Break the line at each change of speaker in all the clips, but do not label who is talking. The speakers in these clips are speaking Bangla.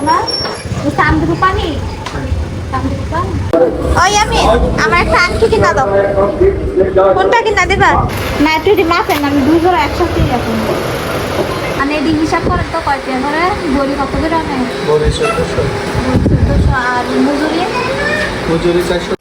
তোমার? সামদুরু পানি? সামদুরু ওই আমি আমার একটা আংটি কিনা দাও। কোনটা কিনা দেবা? না একটু আমি দুই জোড়া একসাথেই এখন মানে এটি হিসাব করে তো করে বড়ি কত করে
বড়ি চোদ্দশো
আর মজুরি?
মজুরি চারশো।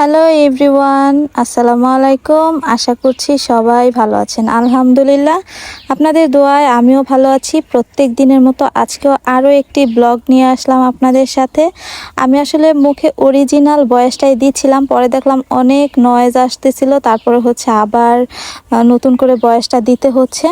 হ্যালো এভরিওয়ান আসসালামু আলাইকুম আশা করছি সবাই ভালো আছেন। আলহামদুলিল্লাহ, আপনাদের দোয়ায় আমিও ভালো আছি। প্রত্যেক দিনের মতো আজকেও আরও একটি ব্লগ নিয়ে আসলাম আপনাদের সাথে। আমি আসলে মুখে অরিজিনাল ভয়েসটাই দিচ্ছিলাম পরে দেখলাম অনেক নয়েজ আসতেছিল, তারপরে হচ্ছে আবার নতুন করে ভয়েসটা দিতে হচ্ছে।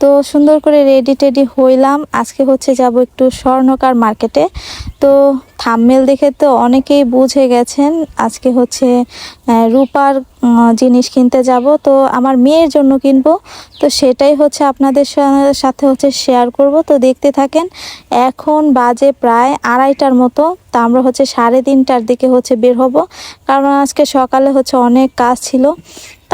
তো সুন্দর করে রেডি টেডি হইলাম। আজকে হচ্ছে যাব একটু স্বর্ণকার মার্কেটে তো থাম্মেল দেখে তো অনেকেই বুঝে গেছেন, আজকে হচ্ছে রূপার জিনিস কিনতে যাব। তো আমার মেয়ের জন্য কিনবো। তো সেটাই হচ্ছে আপনাদের সাথে হচ্ছে শেয়ার করব। তো দেখতে থাকেন, এখন বাজে প্রায় আড়াইটার মতো। তা আমরা হচ্ছে সাড়ে তিনটার দিকে হচ্ছে বের হব। কারণ আজকে সকালে হচ্ছে অনেক কাজ ছিল।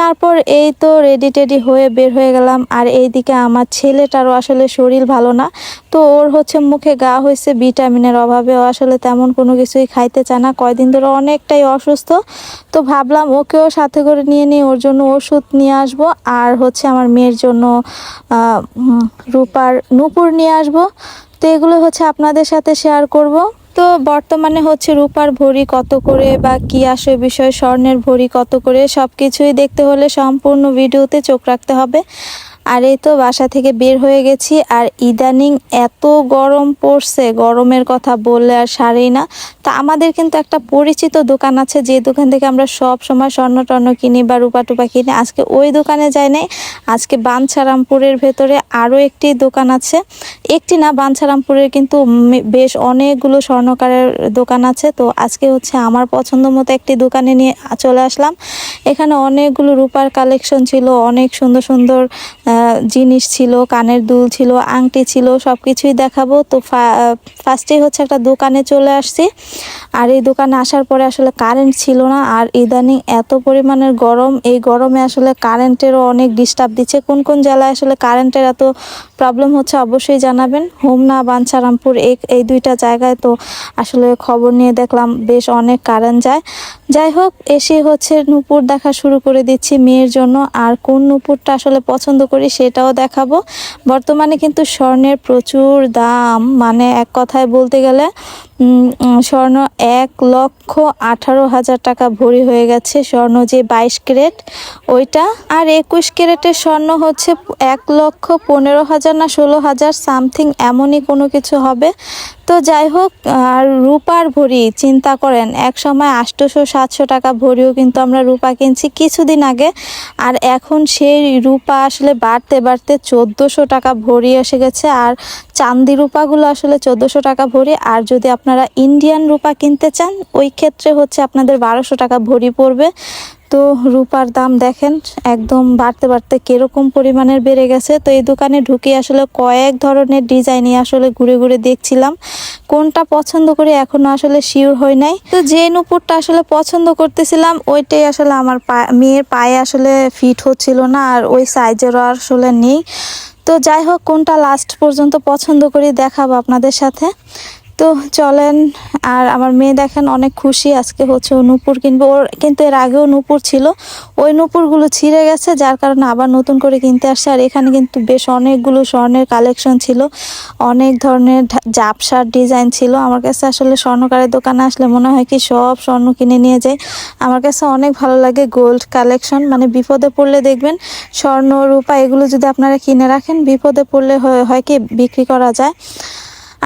তারপর এই তো রেডি টেডি হয়ে বের হয়ে গেলাম। আর এইদিকে আমার ছেলেটারও আসলে শরীর ভালো না। তো ওর হচ্ছে মুখে গা হয়েছে ভিটামিনের অভাবে। ও আসলে তেমন কোনো কিছুই খাইতে চায় না। কয়দিন ধরে অনেকটাই অসুস্থ। তো ভাবলাম ওকেও সাথে করে নিয়ে নিই, ওর জন্য ওষুধ নিয়ে আসব। আর হচ্ছে আমার মেয়ের জন্য রূপার নূপুর নিয়ে আসব। তো এগুলো হচ্ছে আপনাদের সাথে শেয়ার করব। তো বর্তমানে হচ্ছে রূপার ভরি কত করে বা কি আসে বিষয় স্বর্ণের ভরি কত করে সব কিছুই দেখতে হলে সম্পূর্ণ ভিডিওতে চোখ রাখতে হবে। আর এই তো বাসা থেকে বের হয়ে গেছি, আর ইদানিং এত গরম পড়ছে, গরমের কথা বললে আর সারেই না। তা আমাদের কিন্তু একটা পরিচিত দোকান আছে, যে দোকান থেকে আমরা সব সময় স্বর্ণ টর্ণ কিনি বা রূপা টুপা কিনি। আজকে ওই দোকানে যাই নাই, আজকে বাঞ্ছারামপুরের ভেতরে আরও একটি দোকান আছে। একটি না, বাঞ্ছারামপুরের কিন্তু বেশ অনেকগুলো স্বর্ণকারের দোকান আছে। তো আজকে হচ্ছে আমার পছন্দ মতো একটি দোকানে নিয়ে চলে আসলাম। এখানে অনেকগুলো রূপার কালেকশন ছিল, অনেক সুন্দর সুন্দর জিনিস ছিল, কানের দুল ছিল, আংটি ছিল সব কিছুই দেখাবো। তো ফার্স্টেই হচ্ছে একটা দোকানে চলে আসছি। আর এই দোকানে আসার পরে আসলে কারেন্ট ছিল না। আর ইদানিং এত পরিমাণের গরম, এই গরমে আসলে কারেন্টেরও অনেক ডিস্টার্ব দিচ্ছে। কোন কোন জেলায় আসলে কারেন্টের এত প্রবলেম হচ্ছে অবশ্যই জানাবেন। হোমনা, বাঞ্ছারামপুর, এই এই দুইটা জায়গায় তো আসলে খবর নিয়ে দেখলাম বেশ অনেক কারেন্ট যায়। যাই হোক, এসে হচ্ছে নূপুর দেখা শুরু করে দিচ্ছি মেয়ের জন্য। আর কোন নূপুরটা আসলে পছন্দ করি সেটাও দেখাবো। বর্তমানে কিন্তু স্বর্ণের প্রচুর দাম। মানে এক কথায় বলতে গেলে স্বর্ণ এক লক্ষ আঠারো হাজার টাকা ভরি হয়ে গেছে। স্বর্ণ যে বাইশ ক্যারেট, ওইটা। আর একুশ ক্যারেটের স্বর্ণ হচ্ছে এক লক্ষ পনেরো হাজার না ষোলো হাজার, সামথিং এমনই কোনো কিছু হবে। তো যাই হোক, আর রূপার ভরি, চিন্তা করেন, এক সময় আটশোশো সাতশো টাকা ভরিও কিন্তু আমরা রূপা কিনছি কিছুদিন আগে। আর এখন সেই রূপা আসলে বাড়তে বাড়তে চোদ্দোশো টাকা ভরি এসে গেছে। আর চান্দি রূপাগুলো আসলে চোদ্দোশো টাকা ভরি। আর যদি আপনারা ইন্ডিয়ান রূপা কিনতে চান, ওই ক্ষেত্রে হচ্ছে আপনাদের বারোশো টাকা ভরি পড়বে। তো রূপার দাম দেখেন, একদম বাড়তে বাড়তে কীরকম পরিমাণের বেড়ে গেছে। তো এই দোকানে ঢুকে আসলে কয়েক ধরনের ডিজাইনই আসলে ঘুরে ঘুরে দেখছিলাম। কোনটা পছন্দ করে এখনও আসলে শিওর হয় নাই। তো যে নুপুরটা আসলে পছন্দ করতেছিলাম, ওইটাই আসলে আমার মেয়ের পায়ে আসলে ফিট হচ্ছিল না আর ওই সাইজেরও আসলে নেই। তো যাই হোক, কোনটা লাস্ট পর্যন্ত পছন্দ করি দেখাবো আপনাদের সাথে। তো চলেন, আর আমার মেয়ে দেখেন অনেক খুশি, আজকে হচ্ছে ও নূপুর কিনবে। ওর কিন্তু এর আগেও নূপুর ছিল। ওই নূপুরগুলো ছিঁড়ে গেছে, যার কারণে আবার নতুন করে কিনতে আসছে। আর এখানে কিন্তু বেশ অনেকগুলো স্বর্ণের কালেকশন ছিল। অনেক ধরনের জাপসার ডিজাইন ছিল। আমার কাছে আসলে স্বর্ণকারের দোকানে আসলে মনে হয় কি সব স্বর্ণ কিনে নিয়ে যায়। আমার কাছে অনেক ভালো লাগে গোল্ড কালেকশন মানে বিপদে পড়লে দেখবেন স্বর্ণ, রূপা, এগুলো যদি আপনারা কিনে রাখেন, বিপদে পড়লে হয় কি বিক্রি করা যায়।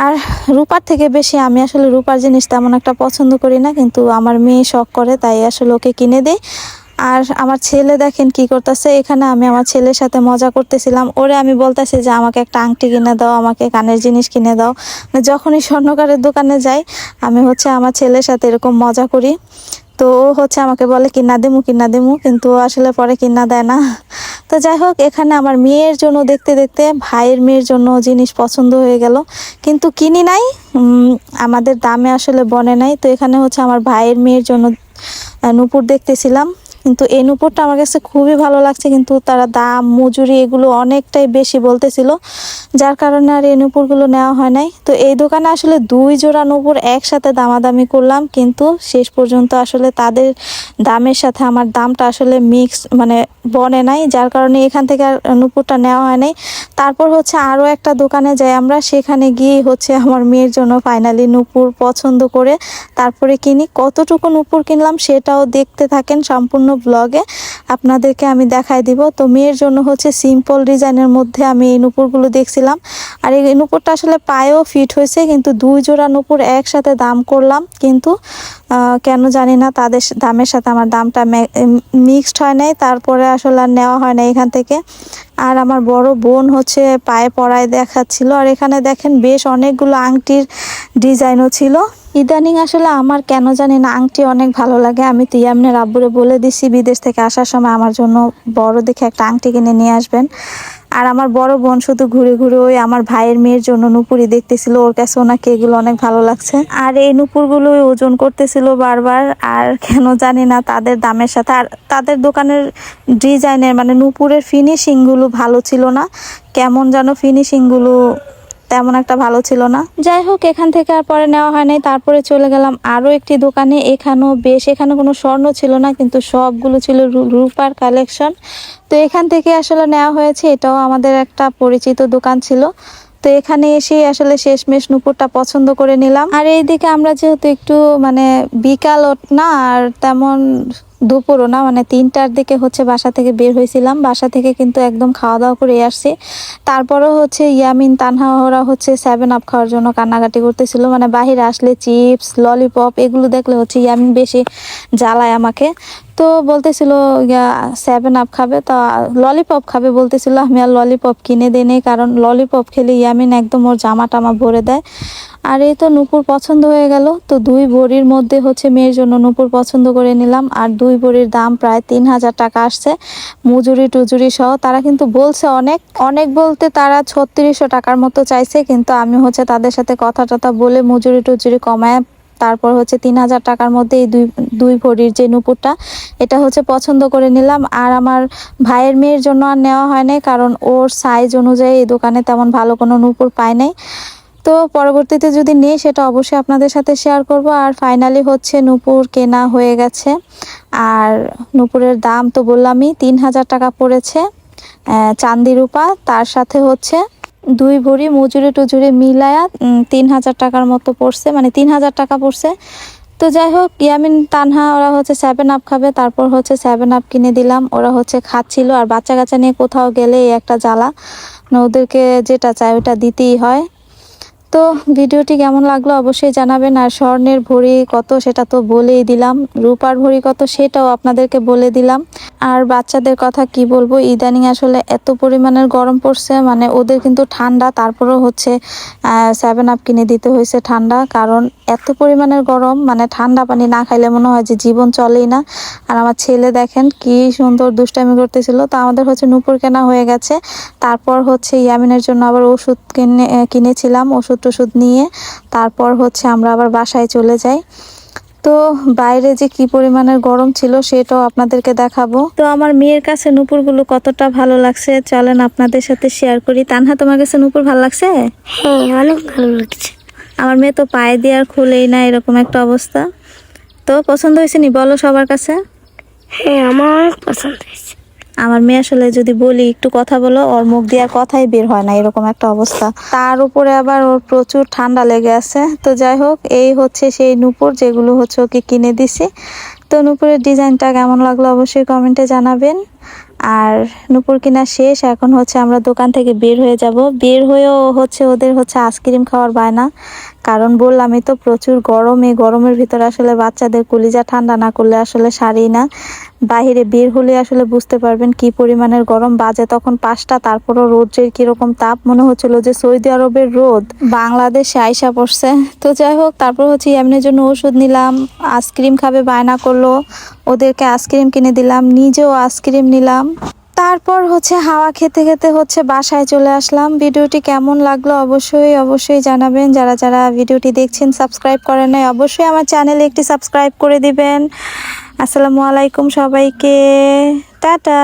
আর রূপার থেকে বেশি আমি আসলে রূপার জিনিস তেমন একটা পছন্দ করি না, কিন্তু আমার মেয়ে শখ করে, তাই আসলে ওকে কিনে দেই। আর আমার ছেলে দেখেন কি করতেছে, এখানে আমি আমার ছেলের সাথে মজা করতেছিলাম। ওরে আমি বলতেছি যে, আমাকে একটা আংটি কিনে দাও, আমাকে কানের জিনিস কিনে দাও। মানে যখনই স্বর্ণকারের দোকানে যাই, আমি হচ্ছে আমার ছেলের সাথে এরকম মজা করি। তো ও হচ্ছে আমাকে বলে, কিনা দেমু কিনা দেমু। কিন্তু আসলে পরে কিনা দেয় না। তো যাই হোক, এখানে আমার মেয়ের জন্য দেখতে দেখতে ভাইয়ের মেয়ের জন্য জিনিস পছন্দ হয়ে গেল। কিন্তু কিনি নাই আমাদের দামে আসলে বনে নাই। তো এখানে হচ্ছে আমার ভাইয়ের মেয়ের জন্য নূপুর দেখতেছিলাম। কিন্তু এই নুপুরটা আমার কাছে খুবই ভালো লাগছে, কিন্তু তারা দাম, মজুরি এগুলো অনেকটাই বেশি বলতেছিল, যার কারণে আর এই নুপুরগুলো নেওয়া হয় নাই। তো এই দোকানে আসলে দুই জোড়া নুপুর একসাথে দামাদামি করলাম, কিন্তু শেষ পর্যন্ত আসলে তাদের দামের সাথে আমার দামটা আসলে মিক্স মানে বনে নাই, যার কারণে এখান থেকে আর নুপুরটা নেওয়া হয় নাই। তারপর হচ্ছে আরও একটা দোকানে যাই আমরা, সেখানে গিয়ে হচ্ছে আমার মেয়ের জন্য ফাইনালি নুপুর পছন্দ করে তারপরে কিনি। কতটুকু নুপুর কিনলাম সেটাও দেখতে থাকেন, সম্পূর্ণ ব্লগে আপনাদেরকে আমি দেখাই দিব। তো মেয়ের জন্য হচ্ছে সিম্পল ডিজাইনের মধ্যে আমি এই নুপুরগুলো দেখছিলাম। আর এই নুপুরটা আসলে পায়েও ফিট হয়েছে, কিন্তু দুই জোড়া নুপুর একসাথে দাম করলাম। কিন্তু কেন জানি না, তাদের দামের সাথে আমার দামটা মিক্সড হয় নাই। তারপরে আসলে আর নেওয়া হয় না এখান থেকে। আর আমার বড় বোন হচ্ছে পায়ে পড়ায় দেখাচ্ছিল। আর এখানে দেখেন বেশ অনেকগুলো আংটির ডিজাইনও ছিল। ইদানিং আসলে আমার কেন জানি না আংটি অনেক ভালো লাগে। আমি তো ইয়ামনের আব্বুরে বলে দিছি, বিদেশ থেকে আসার সময় আমার জন্য বড় দেখে একটা আংটি কিনে নিয়ে আসবেন। আর আমার বড় বোন শুধু ঘুরে ঘুরে ওই আমার ভাইয়ের মেয়ের জন্য নুপুরি দেখতেছিল। ওর কাছে ওনাকে এগুলো অনেক ভালো লাগছে। আর এই নুপুরগুলো ওজন করতেছিল বারবার। আর কেন জানি না তাদের দামের সাথে। আর তাদের দোকানের ডিজাইনের মানে নুপুরের ফিনিশিংগুলো ভালো ছিল না। কেমন যেন ফিনিশিংগুলো তেমন একটা ভালো ছিল না। যাই হোক, এখান থেকে আর পরে নেওয়া হয় নাই তারপরে চলে গেলাম আরও একটি দোকানে। এখানেও বেশ, এখানে কোনো স্বর্ণ ছিল না, কিন্তু সবগুলো ছিল রূপার কালেকশন তো এখান থেকে আসলে নেওয়া হয়েছে। এটাও আমাদের একটা পরিচিত দোকান ছিল। তো এখানে এসে আসলে শেষমেশ নুপুরটা পছন্দ করে নিলাম। আর এইদিকে আমরা যেহেতু একটু মানে বিকাল না, আর তেমন দুপুরও না মানে তিনটার দিকে হচ্ছে বাসা থেকে বের হয়েছিলাম। বাসা থেকে কিন্তু একদম খাওয়া দাওয়া করে আসছি। তারপরও হচ্ছে ইয়ামিন তানহা ওরা হচ্ছে সেভেন আপ খাওয়ার জন্য কান্নাকাটি করতেছিল। মানে বাহিরে আসলে চিপস ললিপপ এগুলো দেখলে হচ্ছে ইয়ামিন বেশি জ্বালায় আমাকে। তো বলতেছিল সেভেন আপ খাবে? তো ললিপপ খাবে বলতেছিল। আমি আর ললিপপ কিনে দিই নি, কারণ ললিপপ খেলে ইয়ামিন একদম ওর জামা টামা ভরে দেয়। আর এই তো নুপুর পছন্দ হয়ে গেল। তো দুই বড়ির মধ্যে হচ্ছে মেয়ের জন্য নুপুর পছন্দ করে নিলাম। আর দুই বড়ির দাম প্রায় তিন হাজার টাকা আসছে। মজুরি টুজুরি সহ তারা কিন্তু বলছে অনেক। অনেক বলতে তারা ছত্রিশশো টাকার মতো চাইছে। কিন্তু আমি হচ্ছে তাদের সাথে কথা টথা বলে মজুরি টুজুরি কমায় তারপর হচ্ছে তিন হাজার টাকার মধ্যে এই দুই দুই ভরির যে নুপুরটা, এটা হচ্ছে পছন্দ করে নিলাম। আর আমার ভাইয়ের মেয়ের জন্য আর নেওয়া হয় নাই। কারণ ওর সাইজ অনুযায়ী এই দোকানে তেমন ভালো কোনো নুপুর পায় নাই। তো পরবর্তীতে যদি নেই, সেটা অবশ্যই আপনাদের সাথে শেয়ার করব। আর ফাইনালি হচ্ছে নূপুর কেনা হয়ে গেছে। আর নূপুরের দাম তো বললামই, তিন হাজার টাকা পড়েছে চান্দি রূপা। তার সাথে হচ্ছে দুই ভরি মজুরি টুজুরি মিলায়া তিন হাজার টাকার মতো পড়ছে মানে তিন হাজার টাকা পড়ছে। তো যাই হোক, ইয়ামিন, তানহা, ওরা হচ্ছে সেভেন আপ খাবে। তারপর হচ্ছে সেভেন আপ কিনে দিলাম। ওরা হচ্ছে খাচ্ছিল। আর বাচ্চা কাচ্চা নিয়ে কোথাও গেলে একটা জ্বালা। মানে ওদেরকে যেটা চায় ওটা দিতেই হয়। তো ভিডিওটি কেমন লাগল অবশ্যই জানাবেন। আর স্বর্ণের ভরি কত সেটা তো বলেই দিলাম। রূপার ভরি কত সেটাও আপনাদেরকে বলে দিলাম। আর বাচ্চাদের কথা কি বলব, ইদানিং আসলে এত পরিমাণের গরম পড়ছে মানে ওদের কিন্তু ঠান্ডা, তারপরেও হচ্ছে সেভেন আপ কিনে দিতে হয়েছে ঠান্ডা। কারণ এত পরিমাণের গরম মানে ঠান্ডা পানি না খাইলে মনে হয় যে জীবন চলেই না। আর আমার ছেলে দেখেন কি সুন্দর দুষ্টামি করতেছিল। তো আমাদের হচ্ছে নুপুর কেনা হয়ে গেছে। তারপর হচ্ছে ইয়ামিনের জন্য আবার ওষুধ কিনে, কিনেছিলাম। ওষুধ টষুধ নিয়ে তারপর হচ্ছে আমরা আবার বাসায় চলে যাই। তো বাইরে যে কি পরিমাণের গরম ছিল সেটাও আপনাদেরকে দেখাবো। তো আমার মেয়ের কাছে নুপুরগুলো কতটা ভালো লাগছে চলেন আপনাদের সাথে শেয়ার করি। তানহা তোমার কাছে নুপুর ভালো লাগছে?
হ্যাঁ অনেক ভালো লাগছে।
আমার মেয়ে তো পায়ে দিয়ে আর খুলেই না এরকম একটা অবস্থা। তো পছন্দ হয়েছে নি? বলো সবার কাছে।
হ্যাঁ আমার অনেক পছন্দ হয়েছে।
আমার মেয়ে আসলে যদি বলি, একটু কথা বলো, ওর মুখ দিয়ে কথাই বের হয় না, এরকম একটা অবস্থা। তার উপরে আবার ওর প্রচুর ঠান্ডা লেগে আছে। তো যাই হোক, এই হচ্ছে সেই নুপুর, যেগুলো হচ্ছে ওকে কিনে দিছি। তো নুপুরের ডিজাইনটা কেমন লাগল অবশ্যই কমেন্টে জানাবেন। আর নুপুর কিনা শেষ, এখন হচ্ছে আমরা দোকান থেকে বের হয়ে যাব। বের হয়েও হচ্ছে ওদের হচ্ছে আইসক্রিম খাওয়ার বায়না। কারণ বললামই তো, প্রচুর গরম, এই গরমের ভিতরে আসলে বাচ্চাদের কলিজা ঠান্ডা না করলে আসলে সারি না। বাইরে বের হলে আসলে বুঝতে পারবেন কি পরিমাণের গরম। বাজে তখন পাঁচটা, তারপরও রোদের কীরকম তাপ। মনে হচ্ছিল যে সৌদি আরবের রোদ। বাংলাদেশে আইসা পড়ছে। তো যাই হোক, তারপর হচ্ছে ইয়ামিনের জন্য ওষুধ নিলাম, আইসক্রিম খাবে, বায়না করল। ওদেরকে আইসক্রিম কিনে দিলাম, নিজেও আইসক্রিম নিলাম। তারপর হচ্ছে হাওয়া খেতে খেতে হচ্ছে বাসায় চলে আসলাম। ভিডিওটি কেমন লাগল অবশ্যই অবশ্যই জানাবেন। যারা যারা ভিডিওটি দেখছেন সাবস্ক্রাইব করেন নাই, অবশ্যই আমার চ্যানেলে একটি সাবস্ক্রাইব করে দিবেন। আসসালামু আলাইকুম সবাইকে। টাটা।